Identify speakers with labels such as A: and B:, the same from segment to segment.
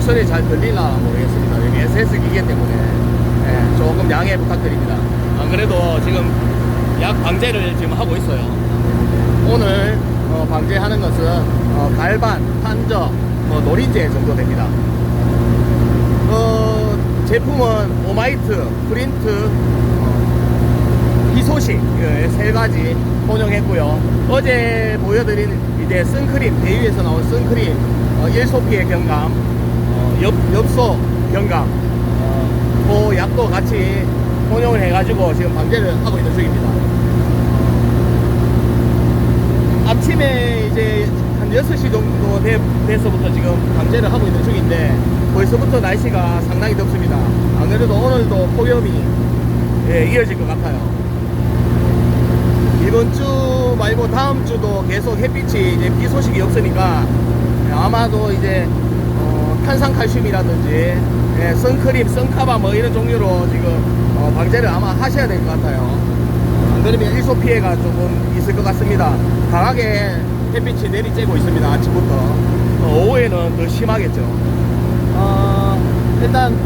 A: 목소리 잘 들리나 모르겠습니다. 여기 SS 기계 때문에 예, 조금 양해 부탁드립니다. 안 그래도 지금 약 방제를 지금 하고 있어요. 오늘 어, 방제하는 것은 어, 갈반, 판저, 뭐 노린재 정도 됩니다. 어, 제품은 오마이트, 프린트, 어, 희소식 예, 세 가지 혼용했고요. 어제 보여드린 이제 선크림 대위에서 나온 선크림 어, 일소피의 경감, 어, 엽, 엽소 경감, 어, 그 약도 같이 혼용을 해가지고 지금 방제를 하고 있는 중입니다. 아침에 이제 한 6시 정도 돼, 돼서부터 지금 방제를 하고 있는 중인데 벌써부터 날씨가 상당히 덥습니다. 안 그래도 오늘도 폭염이 예, 이어질 것 같아요. 이번 주 말고 다음 주도 계속 햇빛이 이제 비 소식이 없으니까 아마도 이제 어, 탄산칼슘이라든지 예, 선크림, 선카바 뭐 이런 종류로 지금 어, 방제를 아마 하셔야 될 것 같아요. 안 그러면 일소 피해가 조금 있을 것 같습니다. 강하게 햇빛이 내리쬐고 있습니다. 아침부터. 어, 오후에는 더 심하겠죠. 어, 일단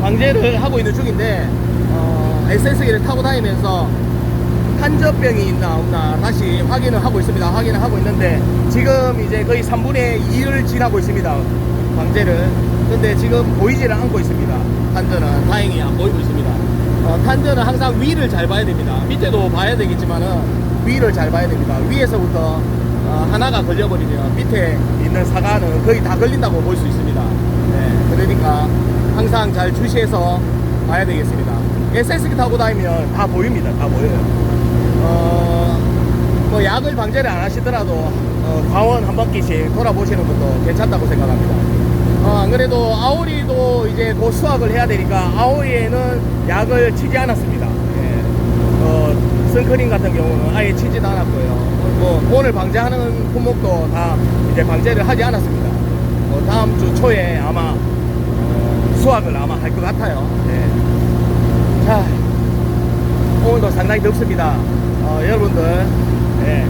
A: 방제를 하고 있는 중인데 어, SS기를 타고 다니면서 탄저병이 있나 없나 다시 확인을 하고 있습니다. 확인을 하고 있는데 지금 이제 거의 3분의 2를 지나고 있습니다. 방제를. 근데 지금 보이지를 않고 있습니다. 탄저는 다행히 안 보이고 있습니다. 어, 탄저는 항상 위를 잘 봐야 됩니다. 밑에도 봐야 되겠지만은 위를 잘 봐야 됩니다. 위에서부터 어, 하나가 걸려버리면 밑에 있는 사과는 거의 다 걸린다고 볼 수 있습니다. 네, 그러니까 항상 잘 주시해서 봐야 되겠습니다. SS기 타고 다니면 다 보입니다. 다 보여요. 어, 뭐 약을 방제를 안 하시더라도 어, 과원 한 바퀴씩 돌아보시는 것도 괜찮다고 생각합니다. 어, 안 그래도 아오리도 이제 곧 수확을 해야 되니까 아오리에는 약을 치지 않았습니다. 예. 어, 선크림 같은 경우는 아예 치지도 않았고요. 뭐 오늘 방제하는 품목도 다 이제 방제를 하지 않았습니다. 어, 다음 주 초에 아마 어, 수확을 아마 할 것 같아요. 예. 자, 오늘도 상당히 덥습니다. 어, 여러분들 예,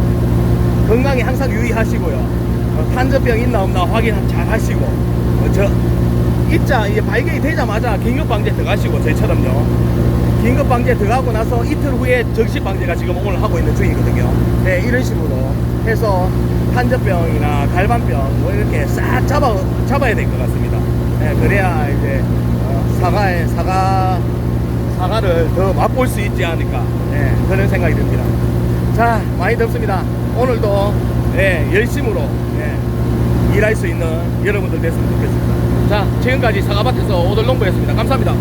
A: 건강에 항상 유의하시고요. 어, 탄저병 있나 없나 확인 잘 하시고 어, 저 입자 이제 발견이 되자마자 긴급 방제 들어가시고 저희처럼요. 긴급 방제 들어가고 나서 이틀 후에 정식 방제가 지금 오늘 하고 있는 중이거든요. 네, 이런 식으로 해서 탄저병이나 갈반병 뭐 이렇게 싹 잡아 잡아야 될 것 같습니다. 네, 그래야 이제 어, 사과에 사과 사과를 더 맛볼 수 있지 않을까 예, 그런 생각이 듭니다. 자 많이 덥습니다. 오늘도 예, 열심으로 예, 일할 수 있는 여러분들 됐으면 좋겠습니다. 자 지금까지 사과밭에서 오돌농부였습니다. 감사합니다.